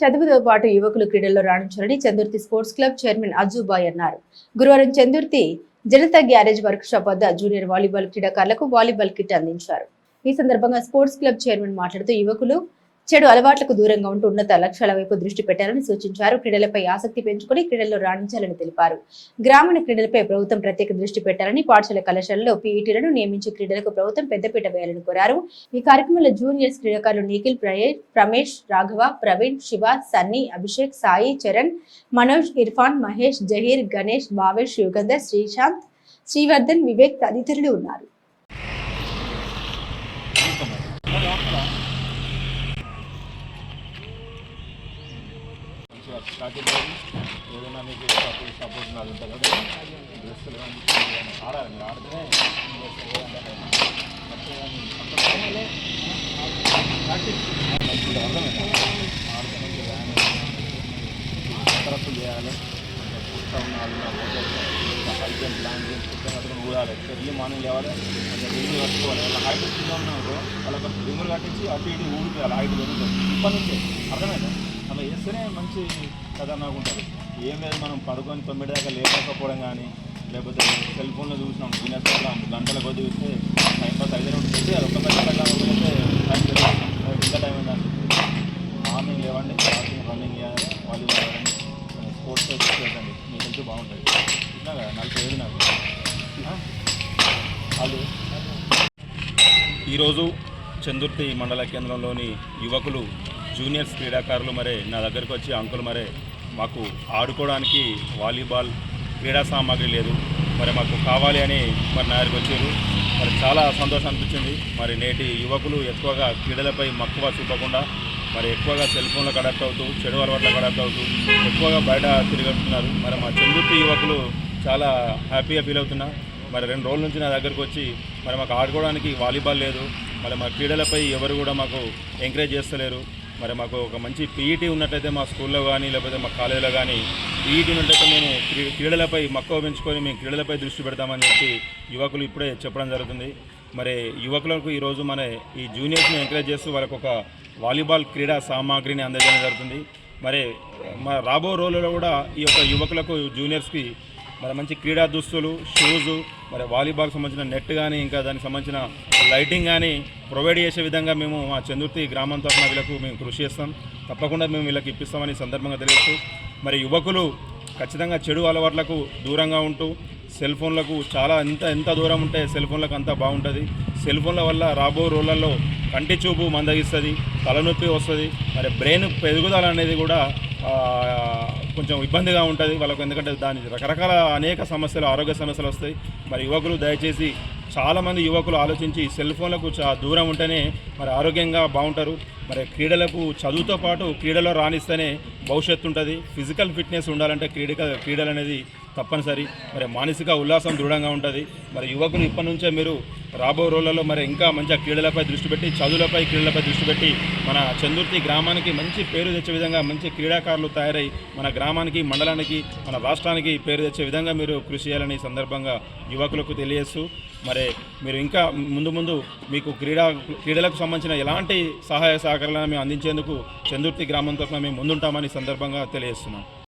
చదువుతో పాటు యువకులు క్రీడల్లో రాణించాలని Chandurthi sports club chairman Ajubai అన్నారు. గురువారం Chandurthi Janata garage work shop వద్ద జూనియర్ వాలీబాల్ క్రీడాకారులకు వాలీబాల్ కిట్ అందించారు. ఈ సందర్భంగా స్పోర్ట్స్ క్లబ్ చైర్మన్ మాట్లాడుతూ యువకులు చెడు అలవాట్లకు దూరంగా ఉంటూ ఉన్నత లక్ష్యాల వైపు దృష్టి పెట్టాలని సూచించారు. క్రీడలపై ఆసక్తి పెంచుకొని క్రీడల్లో రాణించాలని తెలిపారు. గ్రామీణ క్రీడలపై ప్రభుత్వం ప్రత్యేక దృష్టి పెట్టాలని పాఠశాల కళాశాలలో పీఈటీలను నియమించి క్రీడలకు ప్రభుత్వం పెద్దపీట వేయాలని కోరారు. ఈ కార్యక్రమంలో జూనియర్స్ క్రీడాకారులు నిఖిల్ ప్రమేష్ రమేష్ రాఘవ ప్రవీణ్ శివ సన్నీ అభిషేక్ సాయి చరణ్ మనోజ్ ఇర్ఫాన్ మహేష్ జహీర్ గణేష్ భావేష్ యుగంధర్ శ్రీశాంత్ శ్రీవర్ధన్ వివేక్ తదితరులు ఉన్నారు. మంచిగా స్టార్టింగ్ అయ్యి ఏదైనా మీకు సపోర్ట్ సపోర్ట్ నాది ఉంటుంది కదా డ్రెస్సులు కానీ ఏదైనా ఆడాలి మీరు ఆడితేనే డ్రెస్సులు ఏదంటే మంచిగా మీ ప్రాక్టీస్ మంచిగా అర్థమైందా ఆడితే మంచిగా వ్యాయామం కరెక్ట్ చేయాలి మంచిగా కూర్చో ఉండాలి హై జంప్ లాంగ్ జంప్ కూర్చొని అతను ఊడాలి ఎర్లీ మార్నింగ్ లేవాలి కొంచెం రింగులు కట్టుకోవాలి వాళ్ళ హైట్ చిన్న ఉన్నారో వాళ్ళకి రింగులు కట్టించి అటు ఇటు ఊడిపోయాలి హైట్ పెరుగుతుంది ఇప్పటి నుంచే అర్థమైందా అలా వేస్తేనే మంచి కథ నాకు ఏం లేదు మనం పడుకొని తొమ్మిది దాకా లేకపోవడం కానీ లేకపోతే సెల్ ఫోన్లో చూసినాం తినేస్తాం గంటల కొద్ది చూస్తే టైం పాస్ అయితే ఉంటుంది. అది ఒక గంట అయితే టైం తెలియదు ఎంత టైం అయింది మార్నింగ్ లేవండి మార్నింగ్ రన్నింగ్ చేయాలి వాలీబాల్ ఆడండి స్పోర్ట్స్ చేయండి మీ హెల్త్ బాగుంటుంది. ఇట్లా కదా నలభై ఏడు నాకు. ఆ? వాళ్ళు. ఈరోజు చందుర్తి మండల కేంద్రంలోని యువకులు జూనియర్స్ క్రీడాకారులు మరే నా దగ్గరకు వచ్చి అంకులు మరే మాకు ఆడుకోవడానికి వాలీబాల్ క్రీడా సామాగ్రి లేదు. మరి మాకు కావాలి అని మరి నా దగ్గరికి వచ్చారు. మరి చాలా సంతోషం అనిపించింది. మరి నేటి యువకులు ఎక్కువగా క్రీడలపై మక్కువ చూపకుండా మరి ఎక్కువగా సెల్ ఫోన్లకు అడాప్ట్ అవుతూ చెడు అలవాట్లకు అడాప్ట్ అవుతూ ఎక్కువగా బయట తిరుగుతున్నారు మరి మా చందుర్తి యువకులు చాలా హ్యాపీగా ఫీల్ అవుతున్నా. మరి రెండు రోజుల నుంచి నా దగ్గరకు వచ్చి మరి మాకు ఆడుకోవడానికి వాలీబాల్ లేదు. మరి మా క్రీడలపై ఎవరు కూడా మాకు ఎంకరేజ్ చేస్తలేరు. మరి మాకు ఒక మంచి పీఈటీ ఉన్నట్టయితే మా స్కూల్లో కానీ లేకపోతే మా కాలేజీలో కానీ పీఈటీ ఉన్నట్టయితే మేము క్రీ- క్రీడలపై మక్కువ పెంచుకొని మేము క్రీడలపై దృష్టి పెడతామని చెప్పి యువకులు ఇప్పుడే చెప్పడం జరుగుతుంది. మరి యువకులకు ఈరోజు మన ఈ జూనియర్స్ని ఎంకరేజ్ చేస్తూ వాళ్ళకు ఒక వాలీబాల్ క్రీడా సామాగ్రిని అందజేయడం జరుగుతుంది. మరి మా రాబో రోజుల్లో కూడా ఈ యొక్క యువకులకు జూనియర్స్కి మరి మంచి క్రీడా దుస్తులు షూజు మరి వాలీబాల్ సంబంధించిన నెట్ కానీ ఇంకా దానికి సంబంధించిన లైటింగ్ కానీ ప్రొవైడ్ చేసే విధంగా మేము మా చందుర్తి గ్రామం తరఫున వీళ్ళకు మేము కృషి చేస్తాం. తప్పకుండా మేము వీళ్ళకి ఇప్పిస్తామని సందర్భంగా తెలియజేస్తూ మరి యువకులు ఖచ్చితంగా చెడు అలవాట్లకు దూరంగా ఉంటూ సెల్ ఫోన్లకు చాలా ఎంత ఎంత దూరం ఉంటే సెల్ ఫోన్లకు అంతా బాగుంటుంది. సెల్ ఫోన్ల వల్ల రాబో రోజులలో కంటి చూపు మందగిస్తుంది తలనొప్పి వస్తుంది. మరి బ్రెయిన్ పెరుగుదల అనేది కూడా కొంచెం ఇబ్బందిగా ఉంటుంది. వాళ్ళకు ఎందుకంటే దాని రకరకాల అనేక సమస్యలు ఆరోగ్య సమస్యలు వస్తాయి. మరి యువకులు దయచేసి చాలామంది యువకులు ఆలోచించి సెల్ ఫోన్లకు చా దూరం ఉంటేనే మరి ఆరోగ్యంగా బాగుంటారు. మరి క్రీడలకు చదువుతో పాటు క్రీడలో రాణిస్తేనే భవిష్యత్తు ఉంటుంది. ఫిజికల్ ఫిట్నెస్ ఉండాలంటే క్రీడ క్రీడలు అనేది తప్పనిసరి. మరి మానసిక ఉల్లాసం దృఢంగా ఉంటుంది. మరి యువకులు ఇప్పటి నుంచే మీరు రాబో రోజులలో మరి ఇంకా మంచిగా క్రీడలపై దృష్టి పెట్టి చదువులపై క్రీడలపై దృష్టి పెట్టి మన చందుర్తి గ్రామానికి మంచి పేరు తెచ్చే విధంగా మంచి క్రీడాకారులు తయారై మన గ్రామానికి మండలానికి మన రాష్ట్రానికి పేరు తెచ్చే విధంగా మీరు కృషి చేయాలని సందర్భంగా యువకులకు తెలియజేస్తూ మరి మీరు ఇంకా ముందు ముందు మీకు క్రీడా క్రీడలకు సంబంధించిన ఎలాంటి సహాయ సహకారాలను మేము అందించేందుకు చందుర్తి గ్రామం తరఫున మేము ముందుంటామని సందర్భంగా తెలియజేస్తున్నాం.